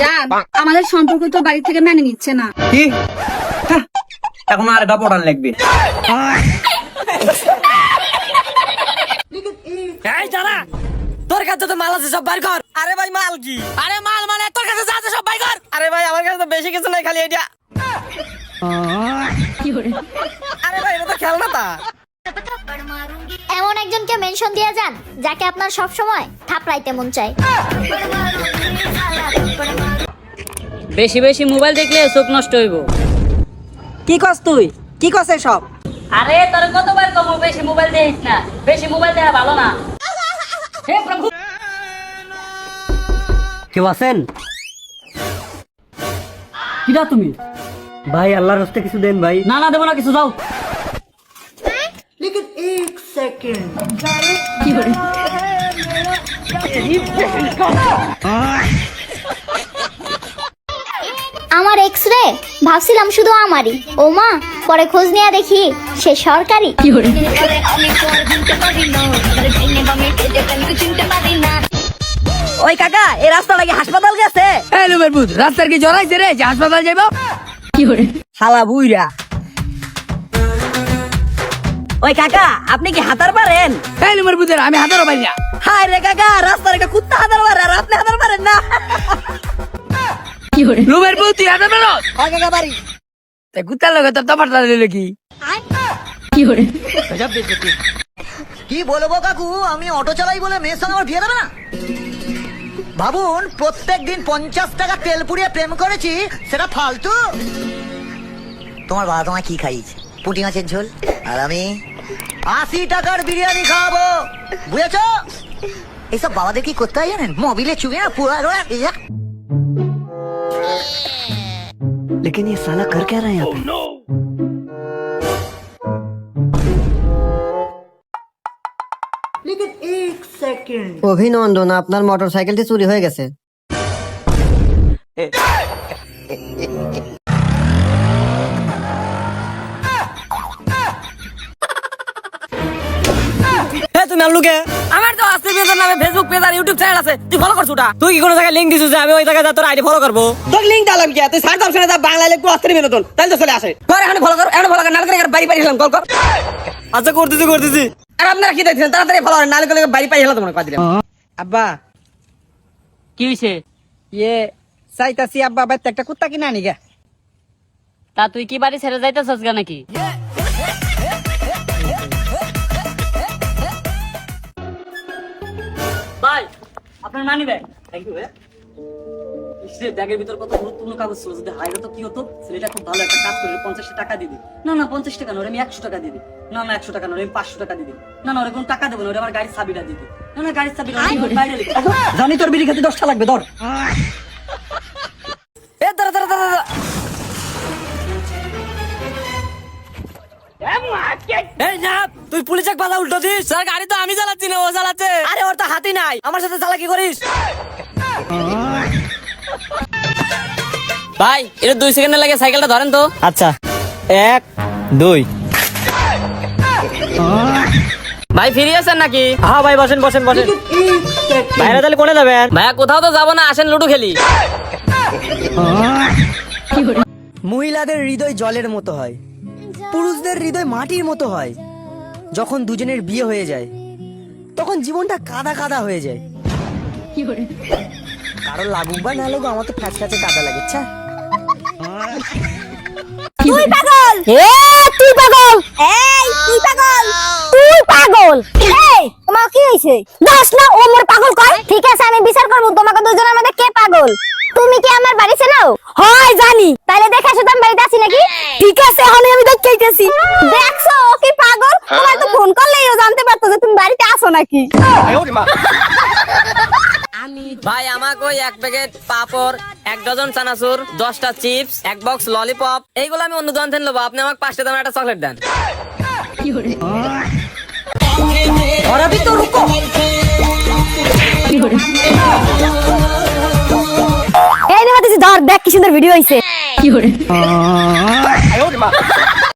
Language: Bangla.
জান আমাদের সম্পর্ক তো বাড়ি থেকে মেনে নিচ্ছে না। কি? এখন আর এটা পড়ান লাগবে। এই দাঁড়া তোর কাছে তো মাল আছে সব বাইর কর। আরে ভাই মাল কি? আরে মাল মানে তোর কাছে যা আছে সব বাইর কর। আরে ভাই আমার কাছে তো বেশি কিছু নাই খালি এটা আরে ভাই এটা তো খেলনা তা। এমন একজনকে মেনশন দিয়ে যান যাকে আপনার সব সময় থাপড়াইতে মন চায়। বেশি বেশি মোবাইল দেখলে চোখ নষ্ট হইব কি কস তুই কি কস সব আরে তোর কতবার কম বেশি মোবাইল দেখিস না বেশি মোবাইল দেখা ভালো না হে প্রভু কেউ আছেন কিরা তুমি ভাই আল্লাহর হস্তে কিছু দেন ভাই না না দেবো না কিছু যাও আমার এক্স রে ভাবছিলাম শুধু আমারই। ও মা পরে খোঁজ নিয়ে দেখি সে সরকারি। ওই কাকা এই রাস্তা লাগি হাসপাতাল গেছে? এই বুধ রাস্তার কি জড়াইছে রে? যে হাসপাতাল যাইব? শালা বুইরা। ওই কাকা আপনি কি হাতার পারেন এই নুমের বুধের আমি হাজারও পারি না। হায় রে কাকা রাস্তার একটা কুত্তা হাতার পারে আর আপনি হাতার পারেন না। তুই হাজার পারো হয় কাকা বাড়ি। কুত্তার লগে তোর তফাটা দিল কি? কি বলব কাকু আমি অটো চালাই বলে মেয়ের সঙ্গে আমার বিয়ে দেবে না? ভাবুন প্রত্যেক দিন পঞ্চাশ টাকা তেল পুড়িয়ে প্রেম করেছি সেটা ফালতু। তোমার বাবা তোমায় কি খাইয়েছে? পুঁটি মাছের ঝোল? আর আমি আশি টাকার বিরিয়ানি খাওয়াবো। বুঝেছ? এইসব বাবাদের কি করতে হয় জানেন? মোবিলে চুবে না পুরা लेकिन ये साला कर क्या रहा है यहाँ पे অভিনন্দন আপনার মোটরসাইকেলটি চুরি হয়ে গেছে আমার তো আস্তে পেজার নামে ফেসবুক পেজ আর ইউটিউব চ্যানেল আছে। তুই ফলো করছ ওটা? তুই কি কোনো জায়গায় লিংক দিছিস যে আমি ওই জায়গায় যা তোর আইডি ফলো করব? তোর লিংক দিলাম কি তুই সার্চ অপশনে যা বাংলা লিখব বিনোদন। তাহলে তো চলে আসে। পরে এখন ফলো কর এখন ফলো কর নালে করে বাড়ি বাড়ি হলাম কল কর। আচ্ছা করতেছি করতেছি। আর আপনারা কি দেখছেন? তাড়াতাড়ি ফলো করেন নালে করে বাড়ি তোমাকে দিলাম। আব্বা। কি হইছে? ইয়ে চাইতাছি আব্বা বাইতে একটা কুত্তা কিনা আনি গা। তা তুই কি বাড়ি ছেড়ে যাইতেছস গা নাকি? আপনার নানি ব্যাগ থ্যাংক ইউ সে ব্যাগের ভিতর কত গুরুত্বপূর্ণ কাগজ ছিল যদি হাইরে তো কি হতো? ছেলেটা খুব ভালো একটা কাজ করে পঞ্চাশ টাকা দিবি না না পঞ্চাশ টাকা নয় আমি একশো টাকা দিবি না না একশো টাকা নয় আমি পাঁচশো টাকা দিবি না না ওরে কোনো টাকা দেবো না ওরে আমার গাড়ির চাবিটা দিবি না না গাড়ির বাইরে জানি তোর বিড়ি খেতে দশটা লাগবে ধর। এ দাঁড়া দাঁড়া দাঁড়া দাঁড়া। এই না তুই পুলিশে বাধা উল্টো দিস। স্যার গাড়ি তো আমি চালাচ্ছি না ও চালাচ্ছে। আরে ওর তো হাতি নাই। আমার সাথে চালাকি করিস? ভাই এটা দুই সেকেন্ডের লাগে সাইকেলটা ধরেন তো। আচ্ছা। এক দুই। ভাই ফিরে আছেন নাকি? হ্যাঁ ভাই বসেন বসেন বসেন। ভাইরা তাহলে কোনে যাবেন? ভাইয়া কোথাও তো যাব না আসেন লুডু খেলি। মহিলাদের হৃদয় জলের মতো হয়। পুরুষদের হৃদয় মাটির মতো হয়। যখন দুজনের বিয়ে হয়ে যায় তখন জীবনটা কাদা কাদা হয়ে যায়। কারও? লাগুক বা না লাগুক আমার তো ফ্যাচ ফ্যাচে কাদা লাগে আচ্ছা তুই পাগল! এ তুই পাগল! এই তুই পাগল! তুই পাগল! এই তোমার কি হইছে না ও মোর পাগল কয়? ঠিক আছে আমি বিচার করব তোমাকে দুজনের মধ্যে কে পাগল? তুমি কি আমার বাড়ি চেনাও হয় জানি। তাইলে দেখে আসো আমি বাড়িতে আছি নাকি? ঠিক আছে আমি আমি দেখতে চাইতেছি দেখছ ও কি পাগল তোমার তো ফোন করলেই ও জানতে পারতো যে আছো নাকি? ভাই আমাকে এক প্যাকেট পাপড় এক ডজন চানাচুর দশটা চিপস এক বক্স ললিপপ এইগুলো আমি অন্য দোকান থেকে নেব আপনি আমাকে পাঁচটা দামের একটা চকলেট দেন। ধর দেখ কি সুন্দর ভিডিও হয়েছে কি